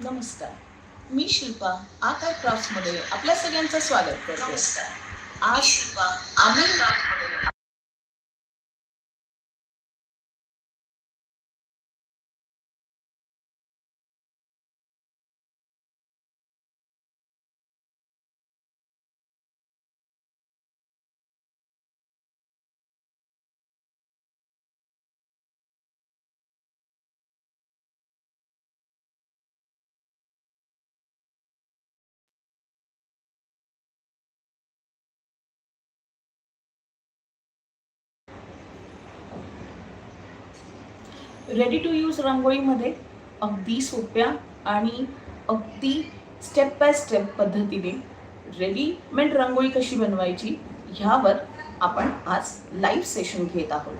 नमस्कार. मी शिल्पा आकार क्राफ्टमध्ये आपल्या सगळ्यांचं स्वागत करते. आज आम्ही रेडी टू यूज रांगोळीमध्ये अगदी सोप्या आणि अगदी स्टेप बाय स्टेप पद्धतीने रेडीमेड रांगोळी कशी बनवायची ह्यावर आपण आज लाईव्ह सेशन घेत आहोत.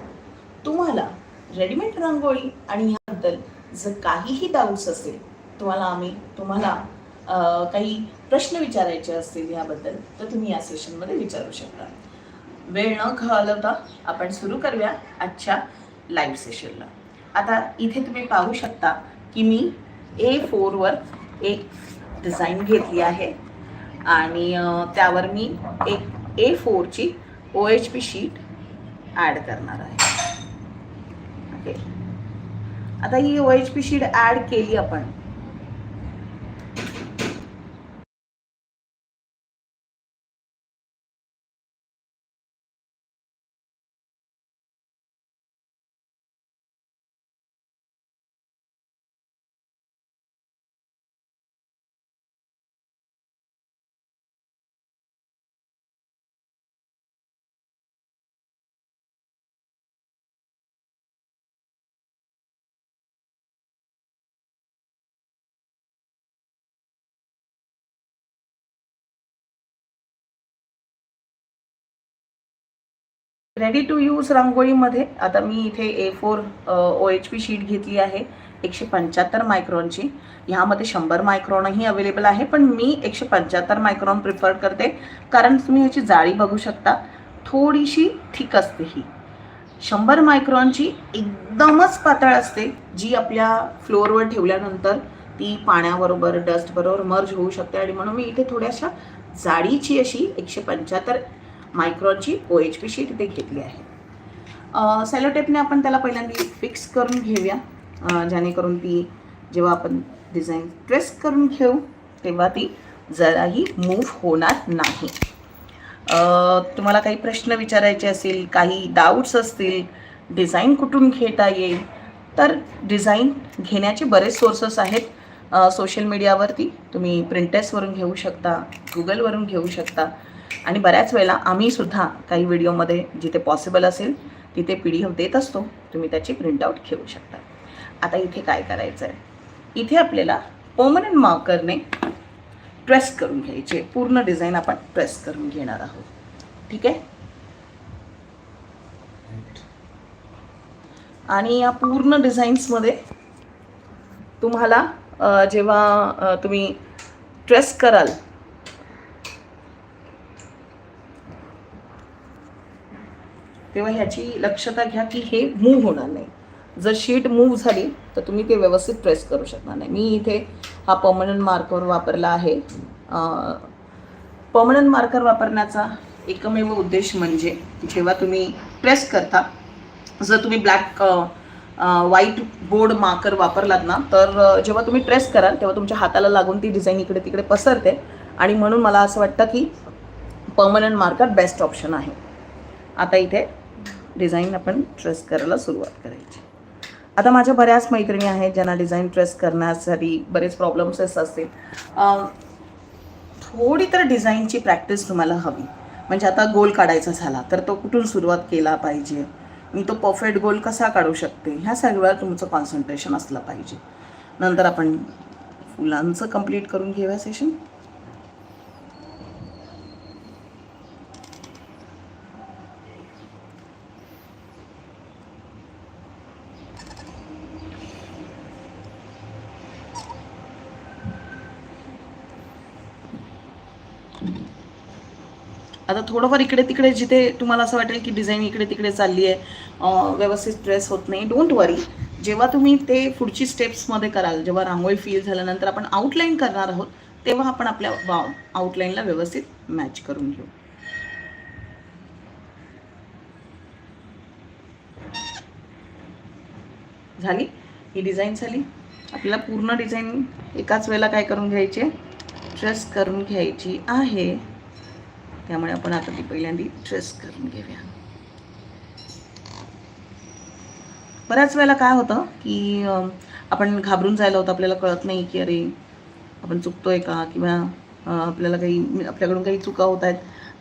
तुम्हाला रेडीमेड रांगोळी आणि ह्याबद्दल जर काहीही डाऊट्स असेल तुम्हाला आम्ही तुम्हाला काही प्रश्न विचारायचे असतील याबद्दल तर तुम्ही या सेशनमध्ये विचारू शकता. वेळ न घालवता आपण सुरू करूया आजच्या लाईव्ह सेशनला आता इथे तुम्ही पाहू शकता की मी ए फोरवर एक डिझाईन घेतली आहे. आणि त्यावर मी एक A फोरची O H P sheet add करणार आहे. ओके आता ही O H P sheet add केली आपण रेडी टू यूज रांगोळीमध्ये आता मी इथे A four O H P sheet घेतली आहे एकशे पंच्याहत्तर मायक्रॉनची ह्यामध्ये शंभर मायक्रॉनही अवेलेबल आहे पण मी एकशे पंच्याहत्तर मायक्रॉन प्रिफर करते कारण तुम्ही ह्याची जाळी बघू शकता. थोडीशी थिक असते ही. शंभर मायक्रॉनची एकदमच पातळ असते जी आपल्या फ्लोअरवर ठेवल्यानंतर ती पाण्याबरोबर डस्टबरोबर मर्ज होऊ शकते. आणि म्हणून मी इथे थोड्याशा जाडीची अशी एकशे पंच्याहत्तर मायक्रॉनची ओ एच पी शीट इथे घेतली आहे. सेलोटेपने आपण त्याला पहिल्यांदा फिक्स करून घेऊया. जेणेकरून ती जेव्हा आपण डिझाईन ट्रेस करून घेऊ तेव्हा ती जराही मूव्ह होणार नाही. तुम्हाला काही प्रश्न विचारायचे असतील काही डाऊट्स असतील डिझाईन कुठून घेता येईल तर डिझाईन घेण्याचे बरेच सोर्सेस आहेत. सोशल मीडियावरती तुम्ही प्रिंटेसवरून घेऊ शकता गुगलवरून घेऊ शकता. आणि बऱ्याच वेळेला आम्ही सुद्धा काही व्हिडिओमध्ये जिथे पॉसिबल असेल तिथे पी डी एफ देत असतो. तुम्ही त्याची प्रिंटआउट घेऊ शकता. आता इथे काय करायचं आहे इथे आपल्याला पर्मनंट मार्करने ट्रेस करून घ्यायचे. पूर्ण डिझाईन आपण ट्रेस करून घेणार आहोत. ठीक आहे? आणि या पूर्ण डिझाईन्समध्ये तुम्हाला जेव्हा तुम्ही ट्रेस कराल तेव्हा ह्याची लक्षता घ्या की हे मूव्ह होणार नाही. जर शीट मूव्ह झाली तर तुम्ही ते व्यवस्थित प्रेस करू शकणार नाही. मी इथे हा पर्मनंट मार्कर वापरला आहे. पर्मनंट मार्कर वापरण्याचा एकमेव उद्देश म्हणजे जेव्हा तुम्ही प्रेस करता जर तुम्ही ब्लॅक व्हाईट बोर्ड मार्कर वापरलात ना तर जेव्हा तुम्ही ट्रेस कराल तेव्हा तुमच्या हाताला लागून ती डिझाईन इकडे तिकडे पसरते. आणि म्हणून मला असं वाटतं की पर्मनंट मार्कर बेस्ट ऑप्शन आहे. आता इथे डिझाईन आपण ट्रेस करायला सुरुवात करायची. आता माझ्या बऱ्याच मैत्रिणी आहेत ज्यांना डिझाईन ट्रेस करण्यासाठी बरेच प्रॉब्लेम्स असतील. थोडी तर डिझाईनची प्रॅक्टिस तुम्हाला हवी. म्हणजे आता गोल काढायचा झाला तर तो कुठून सुरुवात केला पाहिजे? मी तो परफेक्ट गोल कसा काढू शकते? ह्या सगळ्यावर तुमचं कॉन्सन्ट्रेशन असलं पाहिजे. नंतर आपण फुलांचं कंप्लीट करून घेऊया सेशन आता थोडंफार इकडे तिकडे जिथे तुम्हाला असं वाटेल की डिझाईन इकडे तिकडे चालली आहे व्यवस्थित ड्रेस होत नाही डोंट वरी जेव्हा तुम्ही ते पुढची स्टेप्समध्ये कराल जेव्हा रांगोळी फील झाल्यानंतर आपण आउटलाईन करणार आहोत तेव्हा आपण आपल्या वा आउटलाईनला व्यवस्थित मॅच करून घेऊ. झाली? ही डिझाईन झाली? आपल्याला पूर्ण डिझाईन एकाच वेळेला काय करून घ्यायची? ट्रेस करून घ्यायची आहे. त्यामुळे आपण आता ती पहिल्यांदा ट्रेस करून घेऊया. बऱ्याच वेळेला काय होतं की आपण घाबरून जायला होतं आपल्याला कळत नाही की अरे आपण चुकतोय का किंवा आपल्याला काही आपल्याकडून काही चुका होत आहेत.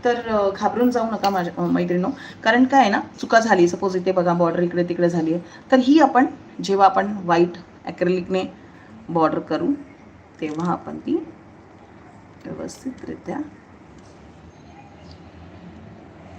तर घाबरून जाऊ नका माझ्या मैत्रिणो कारण काय आहे ना चुका झाली सपोज इथे बघा बॉर्डर इकडे तिकडे झाली आहे. तर ही आपण जेव्हा आपण व्हाईट ॲक्रेलिकने बॉर्डर करू तेव्हा आपण ती व्यवस्थितरित्या